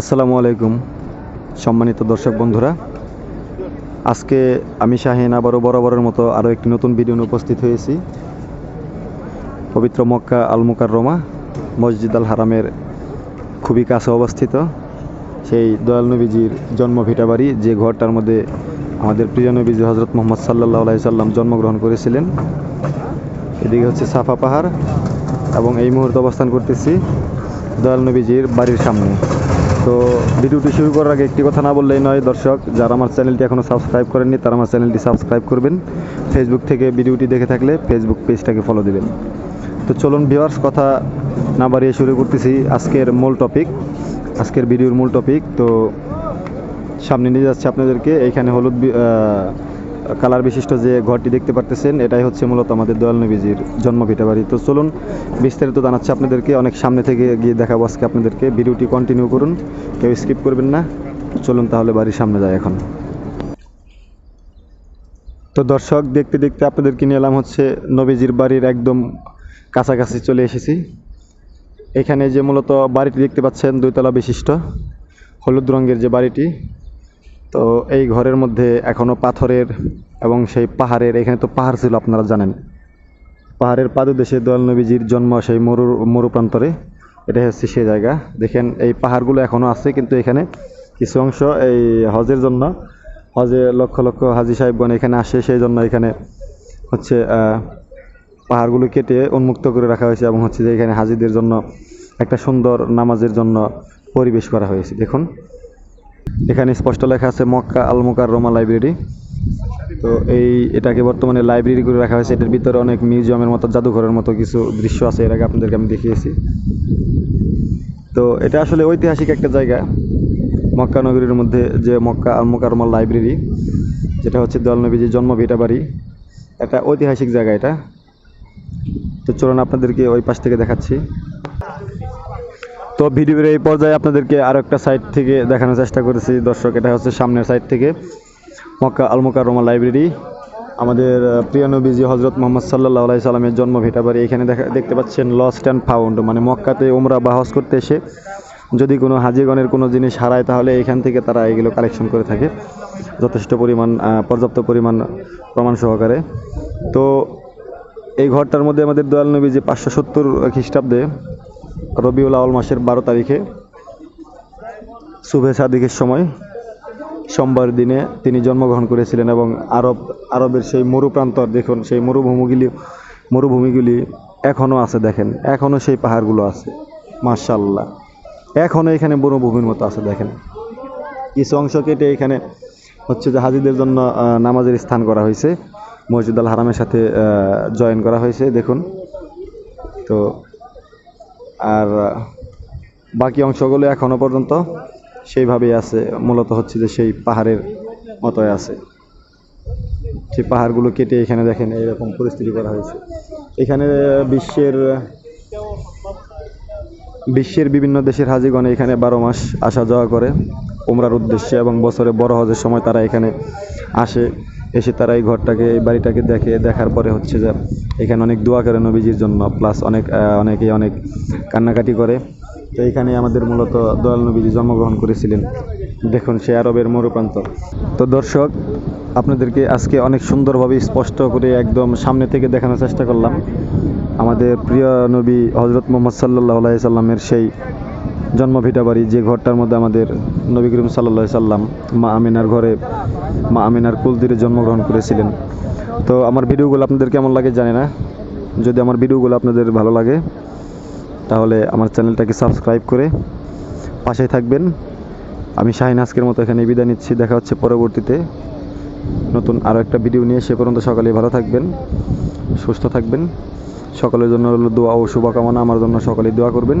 আসসালামু আলাইকুম, সম্মানিত দর্শক বন্ধুরা। আজকে আমি শাহিন আবারও বরাবরের মতো আরও একটি নতুন ভিডিও উপস্থিত হয়েছি। পবিত্র মক্কা আল মুকার মুকাররমা মসজিদ আল হারামের খুবই কাছে অবস্থিত। সেই দয়াল নবীজির জন্ম ভিটা বাড়ি যে ঘরটার মধ্যে আমাদের প্রিয় নবীজি হজরত মোহাম্মদ সাল্লাহ সাল্লাম জন্মগ্রহণ করেছিলেন। এদিকে হচ্ছে সাফা পাহাড় এবং এই মুহূর্তে অবস্থান করতেছি দয়াল নবীজির বাড়ির সামনে। তো ভিডিওটি শুরু করার আগে একটি কথা না বললেই নয়, দর্শক, যারা আমার চ্যানেলটি এখনও সাবস্ক্রাইব করেননি, তারা আমার চ্যানেলটি সাবস্ক্রাইব করবেন। ফেসবুক থেকে ভিডিওটি দেখে থাকলে ফেসবুক পেজটাকে ফলো দেবেন। তো চলুন ভিওয়ার্স কথা না বাড়িয়ে শুরু করতেছি আজকের মূল টপিক আজকের ভিডিওর মূল টপিক তো সামনে নিয়ে যাচ্ছে আপনাদেরকে। এইখানে হলুদ কালার বিশিষ্ট যে ঘরটি দেখতে পারতেছেন, এটাই হচ্ছে মূলত আমাদের দয়াল নবীজির জন্ম ভিটা বাড়ি। তো চলুন, বিস্তারিত জানাচ্ছি আপনাদেরকে, অনেক সামনে থেকে গিয়ে দেখাবো আজকে আপনাদেরকে। ভিডিওটি কন্টিনিউ করুন, কেউ স্কিপ করবেন না। চলুন তাহলে বাড়ির সামনে যাই এখন। তো দর্শক, দেখতে দেখতে আপনাদেরকে নিয়ে এলাম হচ্ছে নবীজির বাড়ির একদম কাছাকাছি চলে এসেছি। এখানে যে মূলত বাড়িটি দেখতে পাচ্ছেন, দুইতলা বিশিষ্ট, হলুদ রঙের যে বাড়িটি তো এই ঘরের মধ্যে এখনও পাথরের এবং সেই পাহাড়ের, এখানে তো পাহাড় ছিল আপনারা জানেন। পাহাড়ের পাদদেশে দয়াল নবীজির জন্ম সেই মরু মরুপ্রান্তরে এটা হচ্ছে সে জায়গা। দেখেন, এই পাহাড়গুলো এখনও আছে, কিন্তু এখানে কিছু অংশ এই হজের জন্য, হজে লক্ষ লক্ষ হাজি সাহেবগণ এখানে আসে, সেই জন্য এখানে হচ্ছে পাহাড়গুলো কেটে উন্মুক্ত করে রাখা হয়েছে এবং হচ্ছে যে এখানে হাজিদের জন্য একটা সুন্দর নামাজের জন্য পরিবেশ করা হয়েছে। দেখুন এখানে স্পষ্ট লেখা আছে Makkah al Mukarramah library. তো এই এটাকে বর্তমানে লাইব্রেরি করে রাখা হয়েছে। এটার ভিতরে অনেক মিউজিয়ামের মতো, জাদুঘরের মতো কিছু দৃশ্য আছে। এর আগে আপনাদেরকে আমি দেখিয়েছি। তো এটা আসলে ঐতিহাসিক একটা জায়গা। মক্কা নগরীর মধ্যে যে মক্কা আল মুকাররমা লাইব্রেরি, যেটা হচ্ছে দয়াল নবীজির জন্ম ভিটা বাড়ি, একটা ঐতিহাসিক জায়গা এটা। তো চলুন আপনাদেরকে ওই পাশ থেকে দেখাচ্ছি। তো ভিডিওর এই পর্যায়ে আপনাদেরকে আরও একটা সাইড থেকে দেখানোর চেষ্টা করেছি। দর্শক, এটা হচ্ছে সামনের সাইড থেকে মক্কা আল মুকাররমা লাইব্রেরি আমাদের প্রিয় নবীজি হজরত মোহাম্মদ সাল্লাহ আলাই সাল্লামের জন্ম ভিটা বাড়ি এখানে দেখা, দেখতে পাচ্ছেন লস্ট অ্যান্ড ফাউন্ড মানে মক্কাতে ওমরা বা হজ করতে এসে যদি কোনো হাজিগণের কোনো জিনিস হারায়, তাহলে এখান থেকে তারা এগুলো কালেকশন করে থাকে। যথেষ্ট পরিমাণ পর্যাপ্ত পরিমাণ প্রমাণ সহকারে। তো এই ঘরটার মধ্যে আমাদের দয়াল নবী যে পাঁচশো সত্তর খ্রিস্টাব্দে রবিউল আউল মাসের বারো তারিখে শুভে সাদিকের সময়। সোমবার দিনে তিনি জন্মগ্রহণ করেছিলেন এবং আরব, আরবের সেই মরু মরুপ্রান্তর দেখুন, সেই মরুভূমিগুলি মরুভূমিগুলি এখনও আছে দেখেন, এখনও সেই পাহাড়গুলো আছে মার্শাল্লাহ এখনও এখানে মরুভূমির মতো আছে দেখেন। কিছু অংশ কেটে এখানে হচ্ছে যে হাজিদের জন্য নামাজের স্থান করা হয়েছে। মসজিদ আল হারামের সাথে জয়েন করা হয়েছে, দেখুন। তো আর বাকি অংশগুলো এখনও পর্যন্ত সেইভাবেই আছে। মূলত হচ্ছে যে সেই পাহাড়ের মতোই আছে। সেই পাহাড়গুলো কেটে এখানে দেখেন এরকম পরিস্থিতি করা হয়েছে। এখানে বিশ্বের বিশ্বের বিভিন্ন দেশের হাজিগণ এখানে বারো মাস আসা যাওয়া করে। উমরার উদ্দেশ্যে এবং বছরে বড় হজের সময় তারা এখানে আসে। এসে তারা এই ঘরটাকে এই বাড়িটাকে দেখে দেখার পরে হচ্ছে যে এখানে অনেক দোয়া করে নবীজির জন্য প্লাস অনেক আহ, অনেকেই অনেক কান্নাকাটি করে। তো এখানে আমাদের মূলত দয়াল নবীজি জন্মগ্রহণ করেছিলেন। দেখুন সে আরবের মরুপ্রান্তর তো দর্শক আপনাদেরকে আজকে অনেক সুন্দরভাবে স্পষ্ট করে একদম সামনে থেকে দেখানোর চেষ্টা করলাম। আমাদের প্রিয় নবী হজরত মোহাম্মদ সাল্লাহ সাল্লামের সেই জন্ম ভিটা বাড়ি, যে ঘরটার মধ্যে আমাদের নবী করিম সাল্লা সাল্লাম মা আমিনার ঘরে, মা আমিনার কুলদিরে জন্মগ্রহণ করেছিলেন। তো আমার ভিডিওগুলো আপনাদের কেমন লাগে জানি না। যদি আমার ভিডিওগুলো আপনাদের ভালো লাগে, তাহলে আমার চ্যানেলটাকে সাবস্ক্রাইব করে পাশে থাকবেন। আমি শাহিন আজকের মতো এখানে বিদায় নিচ্ছি, দেখা হচ্ছে পরবর্তীতে। নতুন আরও একটা ভিডিও নিয়ে, সে পর্যন্ত সকালে ভালো থাকবেন, সুস্থ থাকবেন। সকলের জন্য দোয়া ও শুভকামনা, আমার জন্য সকলেই দোয়া করবেন।